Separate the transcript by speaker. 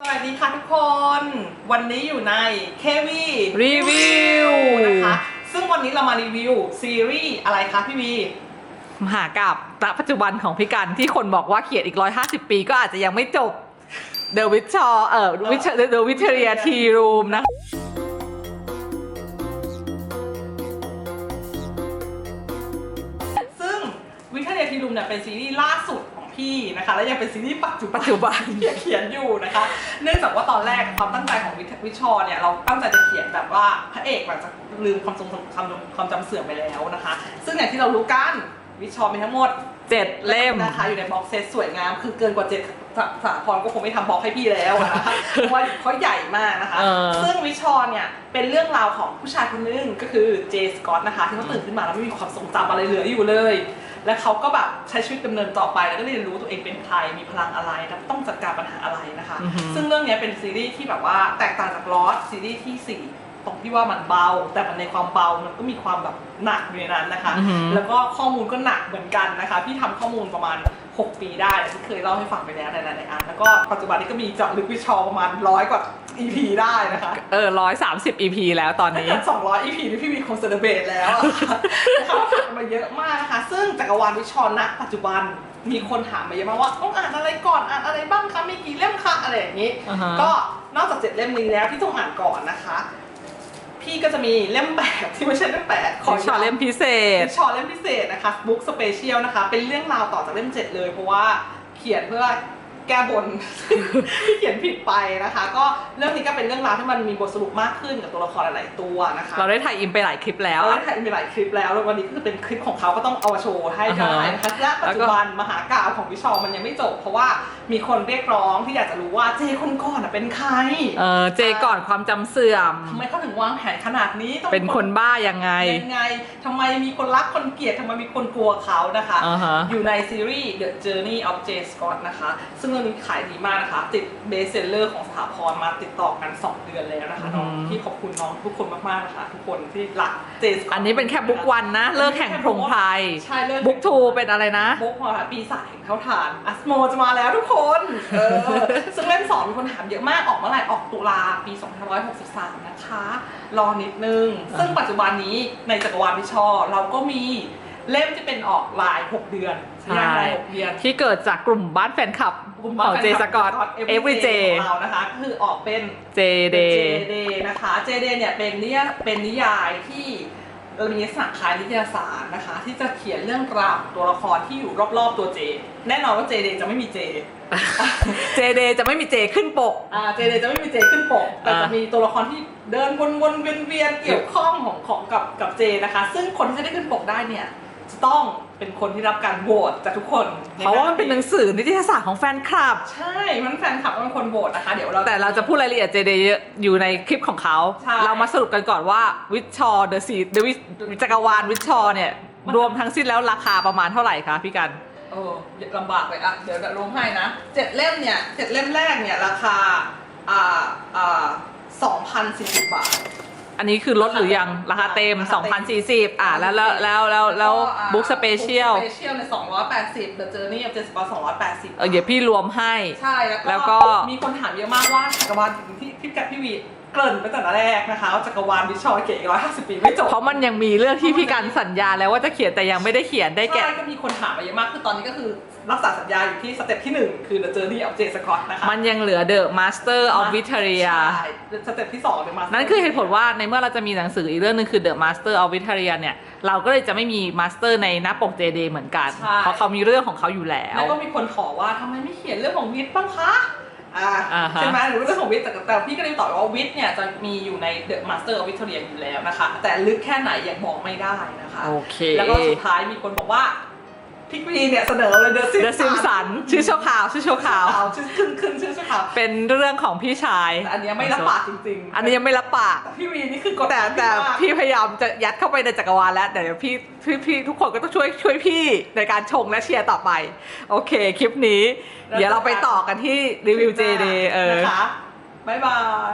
Speaker 1: สวัสดีค่ะทุกคน วันนี้อยู่ในเควี
Speaker 2: รีวิว
Speaker 1: นะคะ ซึ่งวันนี้เรามารีวิวซีรีส์อะไรคะพี่วี
Speaker 2: มหากาบณปัจจุบันของพี่กันที่คนบอกว่าเขียนอีก 150 ปีก็อาจจะยังไม่จบ The Witcher เอ่อ Witcher The Witcheria Tea Room นะ
Speaker 1: ซึ่งวิทยาทีรูมเนี่ยเป็นซีรีส์ล่าสุด ของพี่นะคะ และยังเป็นซีรีส์ปัจจุบัน
Speaker 2: ปัจจุบัน
Speaker 1: ที่เขียนอยู่นะคะ เนื่องจากว่าตอนแรกความตั้งใจของวิทวิชอร์เนี่ยเราตั้งใจจะเขียนแบบว่าพระเอกแบบจะลืมความทรงความความจำเสื่อมไปแล้วนะคะ ซึ่งอย่างที่เรารู้กันวิชอร์มีทั้งหมด
Speaker 2: เจ็ดเล่ม
Speaker 1: นะคะอยู่ในบ็อกเซตสวยงามคือเกินกว่าเจ็ดสาสาพรก็คงไม่ทำบ็อกให้พี่แล้วนะคะเพราะว่าเขาใหญ่มากนะคะ
Speaker 2: เออ
Speaker 1: ซึ่งวิชอร์เนี่ยเป็นเรื่องราวของผู้ชายคนนึงก็คือเจสกอตนะคะที่เขาตื่นขึ้นมาแล้วไม่มีความทรงจำอะไรเหลืออยู่เลย และเขาก็แบบใช้ชีวิตดำเนินต่อไป แล้วก็เรียนรู้ตัวเองเป็นใครมีพลังอะไรแล้วต้องจัดการปัญหาอะไรนะคะ
Speaker 2: อือหือ
Speaker 1: ซึ่งเรื่องเนี้ยเป็นซีรีส์ที่แบบว่าแตกต่างจากลอสซีรีส์ที่สี่ตรงที่ว่ามันเบา แต่มันในความเบามันก็มีความแบบหนักอยู่ในนั้นนะคะ
Speaker 2: อือหือ
Speaker 1: แล้วก็ข้อมูลก็หนักเหมือนกันนะคะพี่ทำข้อมูลประมาณ 6 ปีได้ที่เคยเล่าให้ฟังไปแล้วในหลายๆอันแล้วก็ปัจจุบันนี้ก็มีเจาะลึกวิชอประมาณร้อยกว่า EP ได้นะคะ
Speaker 2: เออร้อยสามสิบ EP แล้วตอนนี้
Speaker 1: 200 EP นี่พี่มีคงเซเลเบรตแล้วอะค่ะนะคะผ่านมาเยอะมากนะคะ ซึ่งจักรวาลวิชอณปัจจุบันมีคนถามมาเยอะมากว่าต้องอ่านอะไรก่อนอ่านอะไรบ้างคะมีกี่เล่มคะอะไรอย่างนี้
Speaker 2: อ่าฮะ
Speaker 1: ก็นอกจากเจ็ดเล่มนี้แล้วที่ต้องอ่านก่อนนะคะ พี่ก็จะมีเล่มแปดที่ไม่ใช่เล่มแปด
Speaker 2: ขอชอเล่มพิเศษ
Speaker 1: ชอเล่มพิเศษนะคะบุ๊กสเปเชียลนะคะ เป็นเรื่องราวต่อจากเล่มเจ็ดเลย เพราะว่าเขียนเพื่อ แก้บน ที่เขียนผิดไปนะคะ ก็เรื่องนี้ก็เป็นเรื่องราวที่มันมีบทสรุปมากขึ้นกับตัวละครหลายๆตัวนะคะ
Speaker 2: เราได้ถ่ายอินไปหลายคลิปแล้ว
Speaker 1: เราได้ถ่ายมีหลายคลิปแล้วแล้ววันนี้ก็คือเป็นคลิปของเขาก็ต้องเอามาโชว์ให้ได้
Speaker 2: อ่าฮะ
Speaker 1: นะคะและปัจจุบันมหากาพย์ของวิชอมันยังไม่จบ เพราะว่ามีคนเรียกร้องที่อยากจะรู้ว่าเจคนก่อนน่ะเป็นใคร
Speaker 2: เออเจก่อนความจำเสื่อม
Speaker 1: ทำไมเขาถึงวางแผนขนาดนี้ต้อง
Speaker 2: เป็นคนบ้ายังไง
Speaker 1: ยังไงทำไมมีคนรักคนเกลียดทำไมมีคนกลัวเขานะคะ
Speaker 2: อ่าฮะ
Speaker 1: อยู่ในซีรีส์ The Journey of J. Scott นะคะ ซึ่งเรื่องนี้ขายดีมากนะคะ ติดเบสเซลเลอร์ของสถาพรมาติดต่อกัน 2 เดือนแล้วนะคะน้อง
Speaker 2: อืม
Speaker 1: พี่ขอบคุณน้องทุกคนมากๆนะคะ ทุกคนที่รัก J. Scott
Speaker 2: อันนี้เป็นแค่บุ๊กวันนะ เลิกแห่งพรงไพร
Speaker 1: ใช่เลิก
Speaker 2: บุ๊กทูเป็นอะไรนะ
Speaker 1: บุ๊กพอค่ะปีศาจแห่งเท้าฐานอัสโมจะมาแล้วทุกคนเออซึ่งเล่มสองมีคนถามเยอะมากออกเมื่อไหร่ออกตุลาปี2563นะคะ รอนิดนึง ซึ่งปัจจุบันนี้ในจักรวาลวิชอเราก็มี เล่มที่เป็นออกลาย6เดือน
Speaker 2: ใช่
Speaker 1: ยายลาย6เดือน
Speaker 2: ที่เกิดจากกลุ่มบ้านแฟนคลับของเจสกอตเอฟวีเจ
Speaker 1: ของเรานะคะก็คือออกเป็น
Speaker 2: เจเด
Speaker 1: เดนะคะเจเดเนี่ยเป็นนิยเป็นนิยายที่มีลักษณะคล้ายนิตยสารนะคะ ที่จะเขียนเรื่องราวของตัวละครที่อยู่รอบๆตัวเจ แน่นอนว่าเจเดจะไม่มีเจ
Speaker 2: เจเดจะไม่มีเจขึ้นปก
Speaker 1: อ่าเจเดจะไม่มีเจขึ้นปก แต่จะ
Speaker 2: อ่ามี
Speaker 1: มีตัวละครที่เดินวนๆเวียนๆเกี่ยวข้องของของกับกับเจนะคะ ซึ่งคนที่จะได้ขึ้นปกได้เนี่ยจะ ต้องเป็นคนที่รับการโหวตจากทุกคน
Speaker 2: เพราะว่ามันเป็นหนังสือนิตยสารของแฟนคลับ
Speaker 1: ใช่มันแฟนคลับต้องเป็นคนโหวตนะคะ เดี๋ยวเรา
Speaker 2: แต่เราจะพูดรายละเอียดเจเดอยู่ในคลิปของเขา
Speaker 1: ใช่
Speaker 2: เรามาสรุปกันก่อนว่าวิชอเดอะซีเดวิจักรวาลวิชอเนี่ยรวมทั้งสิ้นแล้วราคาประมาณเท่าไหร่คะพี่กัน
Speaker 1: เออลำบากเลยอะเดี๋ยวจะลงให้นะเจ็ดเล่มเนี่ยเจ็ดเล่มแรกเนี่ยราคาอ่าอ่าสองพันสี่สิบบาท
Speaker 2: อันนี้คือลดหรือยังราคาเต็ม
Speaker 1: ราคาเต็ม
Speaker 2: 2,040 อะแล้วแล้วแล้วแล้วแล้วบุ๊กสเปเชียล
Speaker 1: สเปเชียลในสองร้อยแปดสิบ The Journey of Jessica สองร้อยแปดสิบ
Speaker 2: เออเดี๋ยวพี่รวมให้
Speaker 1: ใช่แล้ว
Speaker 2: แล้ว
Speaker 1: ก็
Speaker 2: ก็
Speaker 1: มีคนถามเยอะมากว่าจักรวาลที่พี่กับพี่วี เกริ่นไปแต่แรกนะคะว่าจักรวาลวิชอเก๋ร้อยห้าสิบปีไม่จบ
Speaker 2: เพราะมันยังมีเรื่องที่พี่กันสัญญาแล้วว่าจะเขียนแต่ยังไม่ได้เขียนได้แก่
Speaker 1: ใช่ก็มีคนถามมาเยอะมาก คือตอนนี้ก็คือรักษาสัญญาอยู่ที่สเต็ปที่ 1 คือ The Journey of J. Scott นะคะ
Speaker 2: มันยังเหลือ The Master of v i t e r i a
Speaker 1: ใช่สเต็ปที่2เลยมา
Speaker 2: นั่นคือเหตุผลว่าในเมื่อเราจะมีหนังสืออีกเรื่องหนึงคือ The Master of v i t e r i a เนี่ย เราก็เลยจะไม่มี Master ในหน้าปก JD เหมือนกัน เพราะเขามีเรื่องของเขาอยู่แล้ว
Speaker 1: แล้วก็มีคนขอว่าทำไมไม่เขียนเรื่องของวิทย์บ้างคะอ่า
Speaker 2: อ่าฮะ
Speaker 1: ใช่ไหมหรือเรื่องของวิทย์แต่แต่พี่ก็เลยตอบว่าวิทย์เนี่ยจะมีอยู่ใน The Master of Victoria อยู่แล้วนะคะ แต่ลึกแค่ไหนยังบอกไม่ได้นะคะ
Speaker 2: โอเค
Speaker 1: แล้วก็สุดท้ายมีคนบอกว่า พี่กรีนเนี่ยเสนอเลย The Simpsons
Speaker 2: The Simpson ชื่อชั่วคราวชื่อชั่วคราว
Speaker 1: ชื่อขึ้นขึ้นชื่อชั่วคราว
Speaker 2: เป็นเรื่องของพี่ชาย
Speaker 1: แต่อันเนี้ยไม่รับปากจริงๆ
Speaker 2: อันนี้ยังไม่รับปาก
Speaker 1: แต่พี่วีนี่คือกด
Speaker 2: แต่
Speaker 1: ดัน
Speaker 2: แต่
Speaker 1: มาก
Speaker 2: พี่พยายามจะยัดเข้าไปในจักรวาลแล้วแต่เดี๋ยวพี่พี่พี่ทุกคนก็ต้องช่วยช่วยพี่ในการชงและเชียร์ต่อไป โอเค คลิปนี้ เดี๋ยวเราไปต่อกันที่รีวิว JD เออ
Speaker 1: นะคะบ๊ายบาย